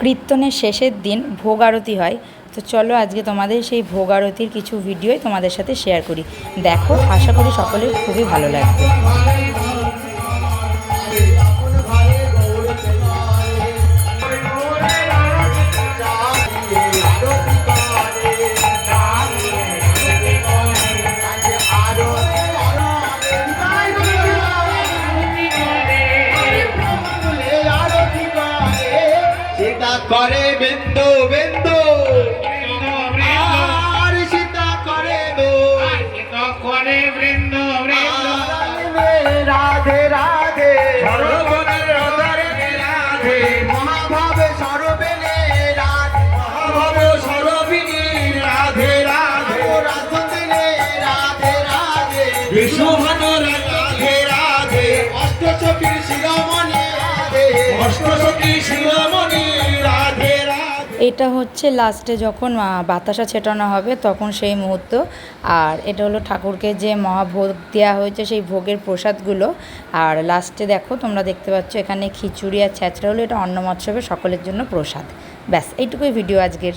কীর্তনের শেষের দিন ভোগ আরতি হয়। তো চলো আজকে তোমাদের সেই ভোগ আরতির কিছু ভিডিওই তোমাদের সাথে শেয়ার করি। দেখো, আশা করি সকলের খুবই ভালো লাগবে। করে বিন্দু বিন্দু। আর সীতা করে দো। করে বৃন্দ বৃন্দ রাধে রাধে রাধে? মহাভাবে সরবেলে রাধে। মহাভব সরবিনী রাধে রাধে। রাধে রাধে রাধে। বিশ্বভানু রাধে রাধে। অষ্টচকির শিরোমণি রাধে। অষ্টসখী শিরোমণি রাধে রাধে এটা হচ্ছে লাস্টে যখন বাতাসা ছেটানো হবে তখন সেই মুহূর্ত। আর এটা হলো ঠাকুরকে যে মহাভোগ দেওয়া হয়েছে সেই ভোগের প্রসাদগুলো। আর লাস্টে দেখো, তোমরা দেখতে পাচ্ছ এখানে খিচুড়ি আর ছ্যাঁচড়া হলো, এটা অন্ন মৎসবে সকলের জন্য প্রসাদ। ব্যাস, এইটুকুই ভিডিও আজকের।